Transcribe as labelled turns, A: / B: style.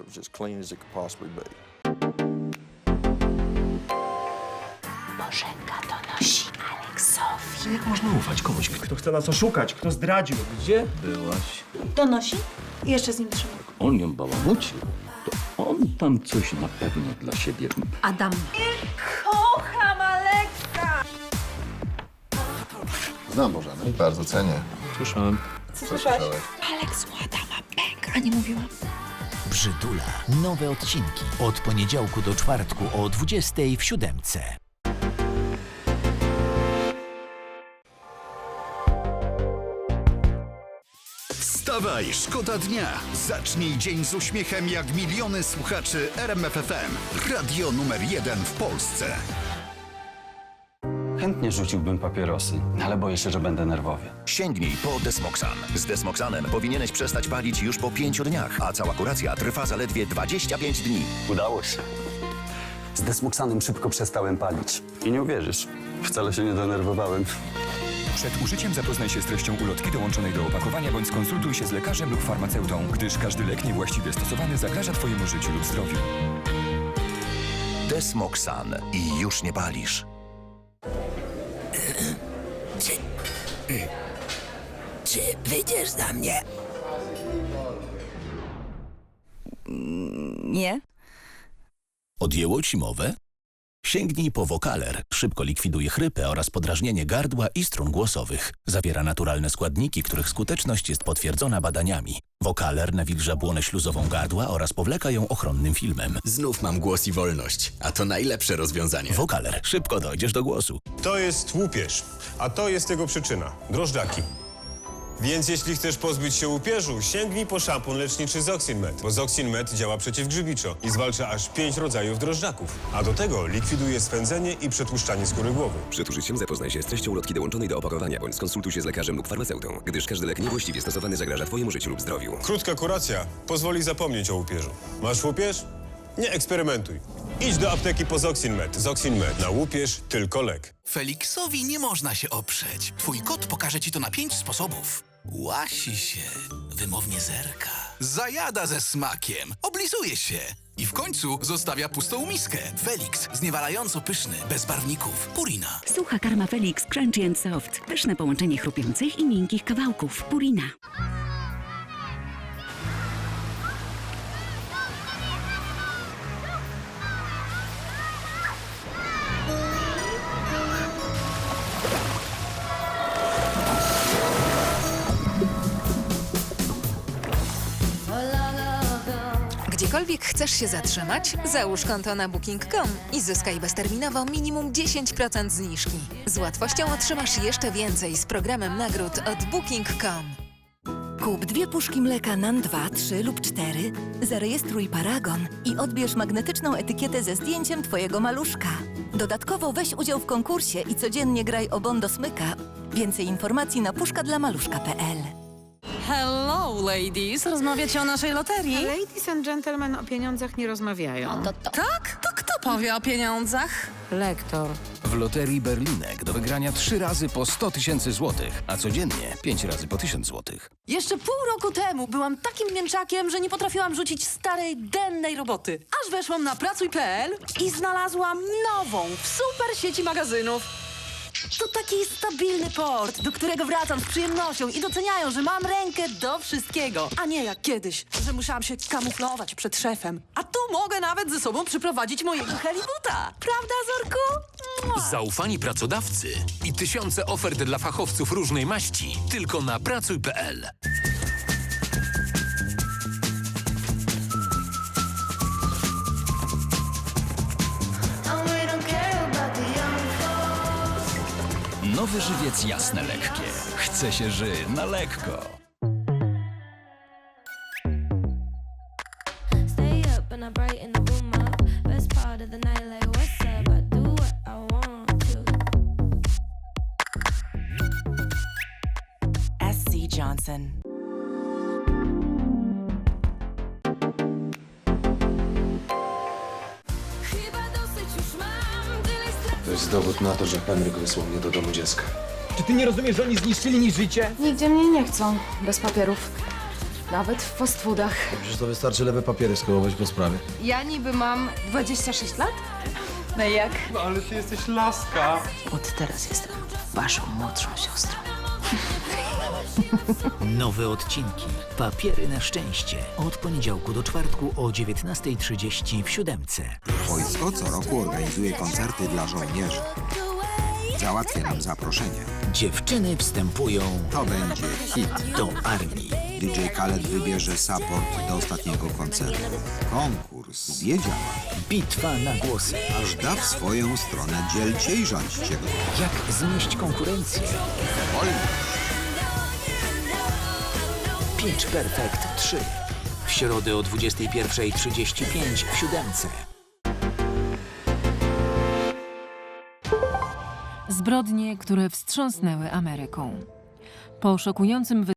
A: It was as clean as it could possibly be.
B: Bożenka donosi Aleksowi.
C: Jak można ufać komuś, kto chce nas oszukać, kto zdradził?
D: Gdzie byłaś?
B: Donosi? I jeszcze z nim trzyma.
D: On ją bałamucił. To on tam coś na pewno dla siebie.
B: Adam. Kocham Aleksa!
E: Znam Bożenę. Bardzo cenię.
D: Słyszałem.
B: Co słyszałeś?
F: Aleks łada ma pęk, a nie mówiłam.
G: Brzydula. Nowe odcinki. Od poniedziałku do czwartku o 20 w siódemce.
H: Wstawaj, szkoda dnia. Zacznij dzień z uśmiechem jak miliony słuchaczy RMFFM. Radio numer jeden w Polsce.
I: Chętnie rzuciłbym papierosy, ale boję się, że będę nerwowy.
J: Sięgnij po Desmoxan. Z Desmoxanem powinieneś przestać palić już po pięciu dniach, a cała kuracja trwa zaledwie 25 dni.
I: Udało się. Z desmoksanem szybko przestałem palić. I nie uwierzysz, wcale się nie denerwowałem.
K: Przed użyciem zapoznaj się z treścią ulotki dołączonej do opakowania bądź skonsultuj się z lekarzem lub farmaceutą, gdyż każdy lek niewłaściwie stosowany zagraża Twojemu życiu lub zdrowiu.
J: Desmoxan i już nie palisz.
F: Czy wyjdziesz za mnie? Nie?
G: Odjęło ci mowę? Sięgnij po Wokaler. Szybko likwiduje chrypę oraz podrażnienie gardła i strun głosowych. Zawiera naturalne składniki, których skuteczność jest potwierdzona badaniami. Wokaler nawilża błonę śluzową gardła oraz powleka ją ochronnym filmem.
H: Znów mam głos i wolność, a to najlepsze rozwiązanie.
G: Wokaler. Szybko dojdziesz do głosu.
L: To jest łupież, a to jest jego przyczyna drożdżaki. Więc jeśli chcesz pozbyć się łupieżu, sięgnij po szampon leczniczy Zoxinmed, bo Zoxinmed działa przeciwgrzybiczo i zwalcza aż pięć rodzajów drożdżaków. A do tego likwiduje swędzenie i przetłuszczanie skóry głowy.
J: Przed użyciem zapoznaj się z treścią ulotki dołączonej do opakowania, bądź skonsultuj się z lekarzem lub farmaceutą, gdyż każdy lek niewłaściwie stosowany zagraża Twojemu życiu lub zdrowiu.
L: Krótka kuracja pozwoli zapomnieć o łupieżu. Masz łupież? Nie eksperymentuj. Idź do apteki po Zoxinmed. Zoxinmed na łupież tylko lek.
G: Feliksowi nie można się oprzeć. Twój kot pokaże ci to na pięć sposobów. Łasi się, wymownie zerka, zajada ze smakiem, oblizuje się i w końcu zostawia pustą miskę. Felix, zniewalająco pyszny, bez barwników. Purina.
F: Sucha karma Felix Crunchy and Soft. Pyszne połączenie chrupiących i miękkich kawałków. Purina.
B: Gdziekolwiek chcesz się zatrzymać, załóż konto na booking.com i zyskaj bezterminowo minimum 10% zniżki. Z łatwością otrzymasz jeszcze więcej z programem nagród od booking.com.
F: Kup dwie puszki mleka NAN 2, 3 lub 4, zarejestruj Paragon i odbierz magnetyczną etykietę ze zdjęciem Twojego maluszka. Dodatkowo weź udział w konkursie i codziennie graj o smyka. Więcej informacji na puszkadlamaluszka.pl
B: Hello, ladies! Rozmawiacie o naszej loterii?
F: Ladies and gentlemen o pieniądzach nie rozmawiają.
B: Tak? To kto powie o pieniądzach?
F: Lektor.
G: W loterii Berlinek do wygrania trzy razy po 100 tysięcy złotych, a codziennie pięć razy po 1000 złotych.
B: Jeszcze pół roku temu byłam takim mięczakiem, że nie potrafiłam rzucić starej, dennej roboty. Aż weszłam na pracuj.pl i znalazłam nową w super sieci magazynów. To taki stabilny port, do którego wracam z przyjemnością i doceniają, że mam rękę do wszystkiego. A nie jak kiedyś, że musiałam się kamuflować przed szefem. A tu mogę nawet ze sobą przyprowadzić mojego helibuta. Prawda, Zorku?
G: Zaufani pracodawcy i tysiące ofert dla fachowców różnej maści tylko na pracuj.pl. Nowy żywiec jasne lekkie. Chce się ży na lekko.
F: Stay up and I brighten the room up. Best part of the night, like what's up? I do what I want to.
B: SC Johnson.
E: To jest dowód na to, że Henryk wysłał mnie do domu dziecka.
C: Czy ty nie rozumiesz, że oni zniszczyli mi życie?
F: Nigdzie mnie nie chcą, bez papierów.
B: Nawet w fast foodach.
E: Przecież to wystarczy lewe papiery skołować po sprawie.
B: Ja niby mam 26 lat? No i jak?
C: Ale ty jesteś laska.
B: Od teraz jestem waszą młodszą siostrą.
G: Nowe odcinki. Papiery na szczęście. Od poniedziałku do czwartku o 19.30 w siódemce.
M: Wojsko co roku organizuje koncerty dla żołnierzy. Załatwia nam zaproszenie.
G: Dziewczyny wstępują
M: To będzie hit.
G: do armii.
M: DJ Khaled wybierze support do ostatniego koncertu. Konkurs wiedziała,
G: Bitwa na głosy.
M: aż da w swoją stronę dzielcie i rządźcie go.
G: Jak znieść konkurencję?
M: Wolno.
G: Pitch Perfect 3. W środę o 21.35 w siódemce.
B: Zbrodnie, które wstrząsnęły Ameryką. Po szokującym